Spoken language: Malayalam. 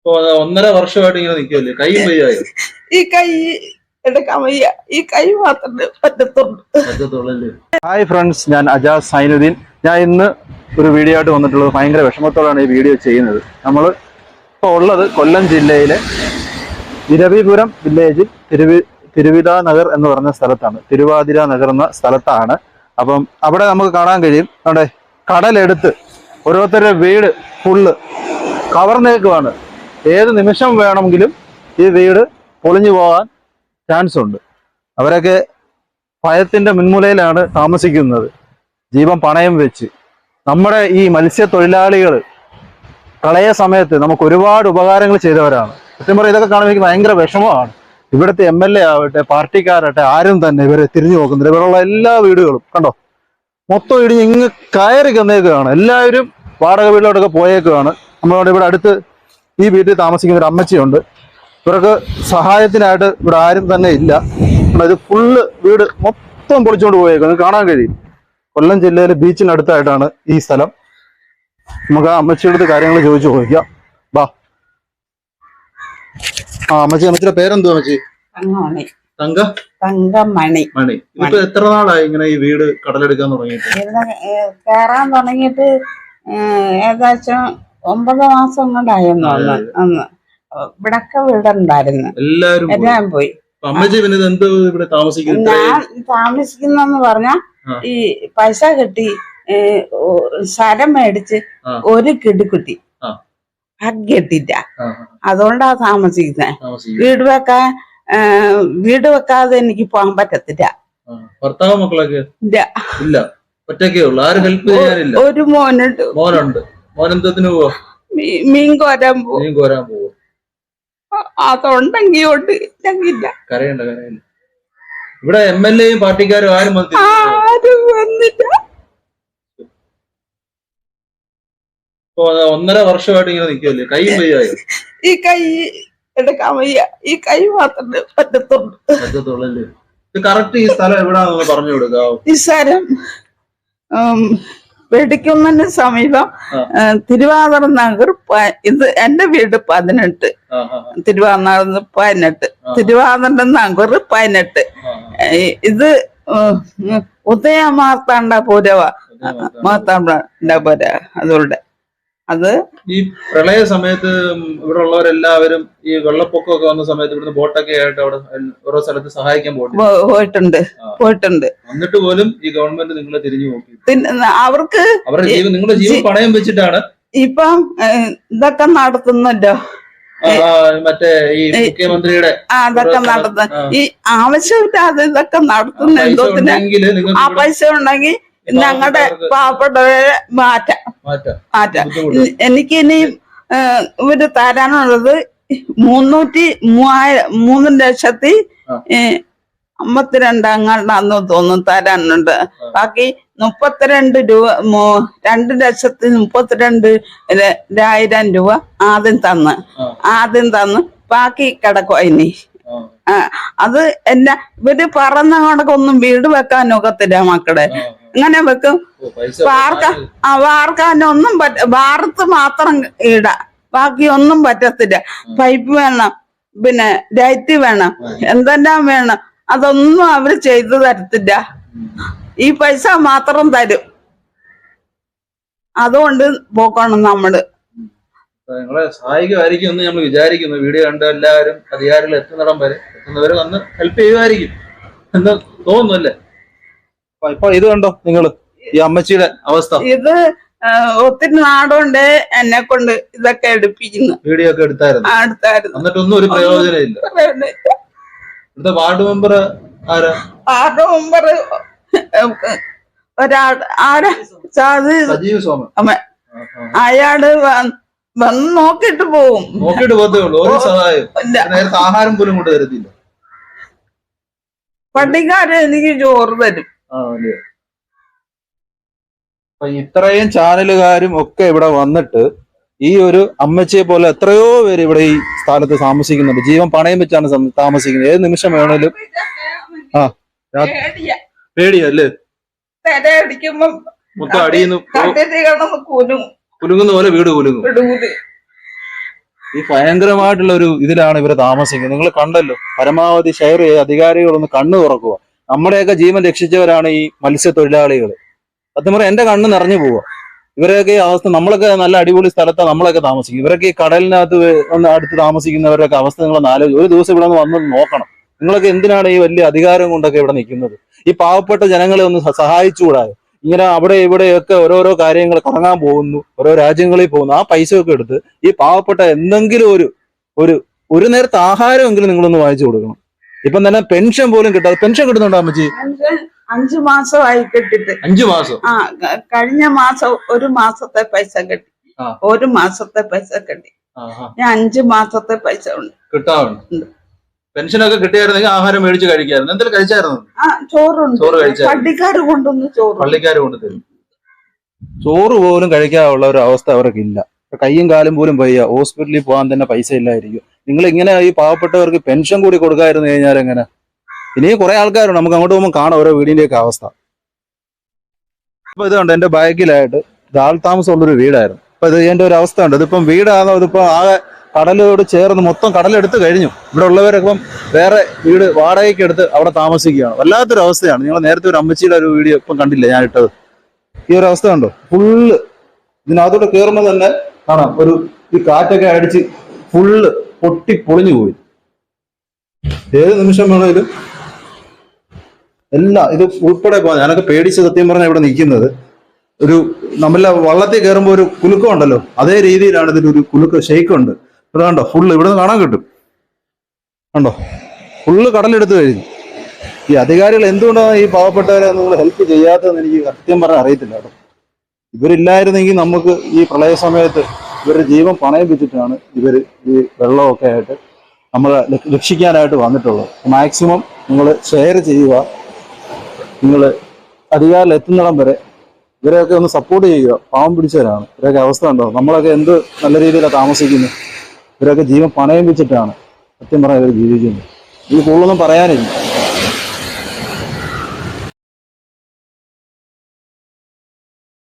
ഇപ്പൊ ഒന്നര വർഷമായിട്ട് ഇങ്ങനെ നിൽക്കുമല്ലേ കൈയും വയ്യായോ? ഈ കൈ എടുക്കാൻ വയ്യ. ഈ കൈ മാത്രമേ പറ്റത്തുള്ളൂ. ഹായ് ഫ്രണ്ട്സ് ഞാൻ അജാസ് സൈനുദ്ദീൻ. ഞാൻ ഇന്ന് ഒരു വീഡിയോ ആയിട്ട് വന്നിട്ടുള്ളത് ഭയങ്കര വിഷമത്തോടാണ് ഈ വീഡിയോ ചെയ്യുന്നത്. നമ്മൾ ഇപ്പോൾ ഉള്ളത് കൊല്ലം ജില്ലയിലെ ഇരവിപുരം വില്ലേജിൽ തിരുവി തിരുവിതാ നഗർ എന്ന് പറഞ്ഞ സ്ഥലത്താണ്. തിരുവാതിര നഗർ എന്ന സ്ഥലത്താണ്. അപ്പം അവിടെ നമുക്ക് കാണാൻ കഴിയും. അവിടെ കടലെടുത്ത് ഓരോരുത്തരുടെ വീട് ഫുള്ള് കവർന്നേക്കുവാണ് ഏത് നിമിഷം വേണമെങ്കിലും ഈ വീട് പൊളിഞ്ഞു പോകാൻ ചാൻസ് ഉണ്ട്. അവരൊക്കെ ഭയത്തിന്റെ മുൻമുലയിലാണ് താമസിക്കുന്നത്. ജീവൻ പണയം വെച്ച്. നമ്മുടെ ഈ മത്സ്യത്തൊഴിലാളികൾ കളയ സമയത്ത് നമുക്ക് ഒരുപാട് ഉപകാരങ്ങൾ ചെയ്തവരാണ്. സത്യം പറയും ഇതൊക്കെ കാണുമ്പോൾ എനിക്ക് ഭയങ്കര വിഷമമാണ്. ഇവിടുത്തെ എം എൽ എ ആവട്ടെ പാർട്ടിക്കാരട്ടെ ആരും തന്നെ ഇവരെ തിരിഞ്ഞു നോക്കുന്നില്ല. ഇവരുള്ള എല്ലാ വീടുകളും കണ്ടോ? മൊത്തം ഇടിഞ്ഞ് ഇങ്ങ് കയറി കന്നേക്കുകയാണ് എല്ലാവരും വാടക വീട്ടിലോട്ടൊക്കെ പോയേക്കുകയാണ് നമ്മളോട് ഇവിടെ അടുത്ത് ഈ വീട്ടിൽ താമസിക്കുന്ന ഒരു അമ്മച്ചിയുണ്ട്. ഇവർക്ക് സഹായത്തിനായിട്ട് ഇവിടെ ആരും തന്നെ ഇല്ല. ഇത് ഫുള്ള് വീട് മൊത്തം പൊളിച്ചുകൊണ്ട് പോയേക്കുന്നത് കാണാൻ കഴിയും. കൊല്ലം ജില്ലയിലെ ബീച്ചിനടുത്തായിട്ടാണ് ഈ സ്ഥലം. നമുക്ക് ആ അമ്മച്ചിയുടെ അടുത്ത് കാര്യങ്ങൾ ചോദിച്ചു ചോദിക്കാം. ബാ ആ അമ്മച്ചി അമ്മച്ചിയുടെ പേരെന്തോ അമ്മച്ചി? തങ്ക? തങ്കമണി. മണി. എത്ര നാളായി ഇങ്ങനെ ഈ വീട് കടലെടുക്കാൻ തുടങ്ങിയിട്ട്? കയറാൻ തുടങ്ങിയിട്ട് ഏകദേശം ഒമ്പത് മാസം കൊണ്ടായിരുന്നു അന്ന് അന്ന് ഇവിടൊക്കെ വീടുണ്ടായിരുന്നു. എല്ലാരും എല്ലാം പോയി. ഞാൻ താമസിക്കുന്നെന്ന് പറഞ്ഞ ഈ പൈസ കെട്ടി സ്ഥലം മേടിച്ച് ഒരു കിടുക്കുട്ടി. കെട്ടിട്ട അതുകൊണ്ടാ താമസിക്കുന്നത് വീട് വെക്കാൻ വീട് വെക്കാതെ എനിക്ക് പോകാൻ പറ്റത്തില്ല. ഭർത്താവ് മക്കളൊക്കെ? ഇല്ല. ഇല്ല. ഒറ്റയ്ക്കേ ഉള്ളു. ആരും ഹെൽപ്പ് ചെയ്യാനില്ല. ഒരു മോനുണ്ട്. മോനുണ്ട്. മോൻ പോവോ? പോവാ മീൻ കോരാൻ പോകും നീ കോരാൻ പോവാ. അതുണ്ടെങ്കിൽ ഉണ്ട് ഇല്ലെങ്കില്ല കരയണ്ട കരയണ്ട. ഇവിടെ എം എൽ എയും പാർട്ടിക്കാരും ആരും ആരും വന്നില്ല. ഒന്നര വർഷമായിട്ട് ഇങ്ങനെ നിക്കല്ലേ കൈ വയ്യായോ? ഈ കൈ എടുക്കാൻ വയ്യ. ഈ കൈ മാത്രമേ പറ്റത്തുള്ളൂ. പറ്റത്തുള്ളല്ലേ കറക്റ്റ് ഈ സ്ഥലം എവിടാന്ന് പറഞ്ഞു കൊടുക്കാവോ? ഈ സ്ഥലം വെടിക്കുന്നതിന് സമീപം തിരുവാതിര നഗർ ഇത് എന്റെ വീട് പതിനെട്ട്. തിരുവാതിര പതിനെട്ട്. തിരുവാതിര നഗർ പതിനെട്ട്. ഇത് ഉദയ മാർത്താണ്ട ഉദയ മാർത്താണ്ട പൂര അതുകൊണ്ട് അത് ഈ പ്രളയ സമയത്ത് ഇവിടെ ഉള്ളവരെല്ലാവരും ഈ വെള്ളപ്പൊക്കമൊക്കെ വന്ന സമയത്ത് ഇവിടുന്ന് ബോട്ടൊക്കെ ആയിട്ട് അവിടെ ഓരോ സ്ഥലത്ത് സഹായിക്കാൻ പോയിട്ടുണ്ട്. പോയിട്ടുണ്ട് പോയിട്ടുണ്ട്. എന്നിട്ട് പോലും ഈ ഗവൺമെന്റ് നിങ്ങളെ തിരിഞ്ഞു നോക്കി. പിന്നെ അവർക്ക് അവരുടെ ജീവൻ നിങ്ങളുടെ ജീവൻ പണയം വെച്ചിട്ടാണ്. ഇപ്പം ഇതൊക്കെ നടത്തുന്നല്ലോ. മറ്റേ ഈ മുഖ്യമന്ത്രിയുടെ അതൊക്കെ നടത്തുന്ന ഈ ആവശ്യമില്ലാതെ ഇതൊക്കെ നടത്തുന്ന എന്തോ എന്തോത്തിന് ആ പൈസ ഉണ്ടെങ്കിൽ ഞങ്ങളുടെ പാവപ്പെട്ടവരെ മാറ്റാം. മാറ്റാം. എനിക്ക് ഇനി ഇവർ തരാനുള്ളത് മുന്നൂറ്റി മൂവായിരം മൂന്ന് ലക്ഷത്തി അമ്പത്തിരണ്ട് അങ്ങാണ്ടാന്ന് തോന്നുന്നു തരാനുണ്ട്. ബാക്കി മുപ്പത്തിരണ്ട് രൂപ രണ്ട് ലക്ഷത്തി മുപ്പത്തിരണ്ട് ആയിരം രൂപ ആദ്യം തന്ന്. ആദ്യം തന്ന് ബാക്കി കിടക്കും ഇനി. അത് എന്നാ ഇവർ പറഞ്ഞ കണക്കൊന്നും വീട് വെക്കാൻ ഒക്കത്തില്ല മക്കളെ. അങ്ങനെ വെക്കും. വാർക്കാൻ ആ വാർക്കാനൊന്നും പറ്റ വാർത്ത് മാത്രം ഇടാം. ബാക്കി ഒന്നും പറ്റത്തില്ല. പൈപ്പ് വേണം പിന്നെ ലൈറ്റ് വേണം എന്തെല്ലാം വേണം അതൊന്നും അവർ ചെയ്തു തരത്തില്ല. ഈ പൈസ മാത്രം തരും. അതുകൊണ്ട് പോക്കണം നമ്മൾ. നിങ്ങളെ സഹായിക്കുമായിരിക്കും എന്ന് നമ്മൾ വിചാരിക്കുന്നു. വീഡിയോ കണ്ട എല്ലാവരും അധികാരികൾ എത്തുന്നിടം വരെ എത്തുന്നവര് വന്ന് ഹെൽപ്പ് ചെയ്യുമായിരിക്കും എന്ന് തോന്നുന്നു അല്ലേ? ഇപ്പൊ ഇത് കണ്ടോ നിങ്ങൾ? ഈ അമ്മച്ചിയുടെ അവസ്ഥ. ഇത് ഒത്തിരി നാടുണ്ട് എന്നെ കൊണ്ട് ഇതൊക്കെ എടുപ്പിക്കുന്നു. വീഡിയോ ഒക്കെ എടുത്തായിരുന്നു. അടുത്തായിരുന്നു എന്നിട്ടൊന്നും ഒരു പ്രയോജനമില്ല. ഇവിടുത്തെ വാർഡ് മെമ്പർ ആരാ? വാർഡ് മെമ്പർ ഒരാൾ ആരാ? സജീവ് സോമൻ. അയാൾ വന്ന് നോക്കിട്ട് പോവും. നോക്കിട്ട് പോത്തേ ഉള്ളൂ. ഒരു സഹായം. നേരത്തെ ആഹാരം പോലും കൊണ്ട് തരത്തില്ല. പണ്ടിക്കാരെ എനിക്ക് ചോറ് തരും. അപ്പൊ ഇത്രയും ചാനലുകാരും ഒക്കെ ഇവിടെ വന്നിട്ട് ഈ ഒരു അമ്മച്ചിയെ പോലെ എത്രയോ പേര് ഇവിടെ ഈ സ്ഥലത്ത് താമസിക്കുന്നുണ്ട്. ജീവൻ പണയം വെച്ചാണ് താമസിക്കുന്നത്. ഏത് നിമിഷം വേണേലും ആ പേടിയാ. പേടിയല്ലേ മൊത്തം അടിയുന്നു കുലുങ്ങുന്ന പോലെ വീട് കുലുങ്ങും. ഈ ഭയങ്കരമായിട്ടുള്ള ഒരു ഇതിലാണ് ഇവർ താമസിക്കുന്നത്. നിങ്ങൾ കണ്ടല്ലോ പരമാവധി ഷെയർ ചെയ്ത് അധികാരികളൊന്ന് കണ്ണു തുറക്കുക. നമ്മുടെയൊക്കെ ജീവൻ രക്ഷിച്ചവരാണ് ഈ മത്സ്യത്തൊഴിലാളികൾ സത്യം പറയാം എന്റെ കണ്ണ് നിറഞ്ഞു പോവുക ഇവരെയൊക്കെ ഈ അവസ്ഥ നമ്മളൊക്കെ നല്ല അടിപൊളി സ്ഥലത്താണ് നമ്മളൊക്കെ താമസിക്കും. ഇവരൊക്കെ ഈ കടലിനകത്ത് അടുത്ത് താമസിക്കുന്നവരൊക്കെ അവസ്ഥ നിങ്ങളൊന്ന് ആലോചിച്ച് ഒരു ദിവസം ഇവിടെ വന്ന് നോക്കണം. നിങ്ങളൊക്കെ എന്തിനാണ് ഈ വലിയ അധികാരം കൊണ്ടൊക്കെ ഇവിടെ നിൽക്കുന്നത്? ഈ പാവപ്പെട്ട ജനങ്ങളെ ഒന്ന് സഹായിച്ചുകൂടാതെ ഇങ്ങനെ അവിടെ ഇവിടെയൊക്കെ ഓരോരോ കാര്യങ്ങൾ കറങ്ങാൻ പോകുന്നു ഓരോ രാജ്യങ്ങളിൽ പോകുന്നു. ആ പൈസ ഒക്കെ എടുത്ത് ഈ പാവപ്പെട്ട എന്തെങ്കിലും ഒരു ഒരു ഒരു നേരത്തെ ആഹാരമെങ്കിലും നിങ്ങളൊന്ന് വാങ്ങിച്ചു കൊടുക്കണം. ഇപ്പം തന്നെ പെൻഷൻ പോലും കിട്ടാതെ പെൻഷൻ കിട്ടുന്നുണ്ടോ അമ്മച്ചി? അഞ്ച് മാസമായി കിട്ടിട്ട്. അഞ്ചു മാസം? ആ കഴിഞ്ഞ മാസം ഒരു മാസത്തെ പൈസ കിട്ടി. ഒരു മാസത്തെ പൈസ കിട്ടി. ഞാൻ അഞ്ചു മാസത്തെ പൈസ ഉണ്ട്. കിട്ടാറുണ്ട്. പെൻഷനൊക്കെ കിട്ടിയായിരുന്നെങ്കിൽ ആഹാരം മേടിച്ച് കഴിക്കായിരുന്നു. എന്തെങ്കിലും കഴിച്ചായിരുന്നു? ആ ചോറുണ്ട്. ചോറ് കഴിച്ചായിരുന്നു. പട്ടിക്കാര് കൊണ്ടുവന്ന് ചോറ് പള്ളിക്കാർ കൊണ്ടുതരും ചോറ് പോലും കഴിക്കാനുള്ള ഒരു അവസ്ഥ അവർക്കില്ല കയ്യും കാലും പോലും വയ്യ. ഹോസ്പിറ്റലിൽ പോകാൻ തന്നെ പൈസ ഇല്ലായിരിക്കും. നിങ്ങൾ ഇങ്ങനെ ഈ പാവപ്പെട്ടവർക്ക് പെൻഷൻ കൂടി കൊടുക്കാമായിരുന്നു കഴിഞ്ഞാൽ എങ്ങനെ? ഇനിയും കുറെ ആൾക്കാരുണ്ട്. നമുക്ക് അങ്ങോട്ട് പോകുമ്പോൾ കാണാം ഓരോ വീടിന്റെയൊക്കെ അവസ്ഥ. അപ്പൊ ഇതുണ്ട് എന്റെ ബാക്കിലായിട്ട് ആൾ താമസമുള്ളൊരു വീടായിരുന്നു. അപ്പൊ ഇത് എന്റെ ഒരു അവസ്ഥ ഉണ്ട് ഇതിപ്പം വീടാണോ? ഇതിപ്പോ ആകെ കടലോട് ചേർന്ന് മൊത്തം കടലെടുത്ത് കഴിഞ്ഞു. ഇവിടെ ഉള്ളവരൊക്കെ ഇപ്പം വേറെ വീട് വാടകയ്ക്ക് എടുത്ത് അവിടെ താമസിക്കുകയാണ്. വല്ലാത്തൊരു അവസ്ഥയാണ്. നിങ്ങൾ നേരത്തെ ഒരു അമ്മച്ചിയുടെ ഒരു വീഡിയോ ഇപ്പം കണ്ടില്ല? ഞാൻ ഇട്ടത്. ഈ ഒരു അവസ്ഥ ഉണ്ടോ ഫുള്ള് ഇതിനകത്തോട്ട് കയറുമ്പോൾ തന്നെ കാണാം. ഒരു ഈ കാറ്റൊക്കെ അടിച്ച് ഫുള്ള് പൊട്ടി പൊളിഞ്ഞു പോയി. ഏത് നിമിഷം വേണേലും എല്ലാ ഇത് ഉൾപ്പെടെ പോകാൻ ഞാനൊക്കെ പേടിച്ച് സത്യം പറഞ്ഞ ഇവിടെ നിൽക്കുന്നത്. ഒരു നമ്മളെ വള്ളത്തിൽ കയറുമ്പോൾ ഒരു കുലുക്കം ഉണ്ടല്ലോ. അതേ രീതിയിലാണ് ഇതിന്റെ ഒരു കുലുക്ക ഷെയ്ക്ക് ഉണ്ട്. ഇവിടെ കണ്ടോ? ഫുള്ള് ഇവിടെ കാണാൻ കിട്ടും. കണ്ടോ? ഫുള്ള് കടലെടുത്ത് കഴിഞ്ഞു. ഈ അധികാരികൾ എന്തുകൊണ്ടാണ് ഈ പാവപ്പെട്ടവരെ നിങ്ങൾ ഹെൽപ്പ് ചെയ്യാത്തതെന്ന് എനിക്ക് സത്യം പറഞ്ഞാൽ അറിയത്തില്ല കേട്ടോ. ഇവരില്ലായിരുന്നെങ്കിൽ നമുക്ക് ഈ പ്രളയ സമയത്ത് ഇവരുടെ ജീവൻ പണയം വെച്ചിട്ടാണ് ഇവർ ഈ വെള്ളമൊക്കെ ആയിട്ട് നമ്മളെ രക്ഷ- രക്ഷിക്കാനായിട്ട് വന്നിട്ടുള്ളത്. മാക്സിമം നിങ്ങൾ ഷെയർ ചെയ്യുക. നിങ്ങൾ അധികാരം എത്തുന്നിടം വരെ ഇവരെയൊക്കെ ഒന്ന് സപ്പോർട്ട് ചെയ്യുക. പാവം പിടിച്ചവരാണ്. ഇവരൊക്കെ അവസ്ഥ ഉണ്ടോ നമ്മളൊക്കെ എന്ത് നല്ല രീതിയിലാണ് താമസിക്കുന്നത്. ഇവരൊക്കെ ജീവൻ പണയം വെച്ചിട്ടാണ് സത്യം പറഞ്ഞാൽ ഇവർ ജീവിക്കുന്നത്. ഇത് കൂടുതലൊന്നും പറയാനില്ല.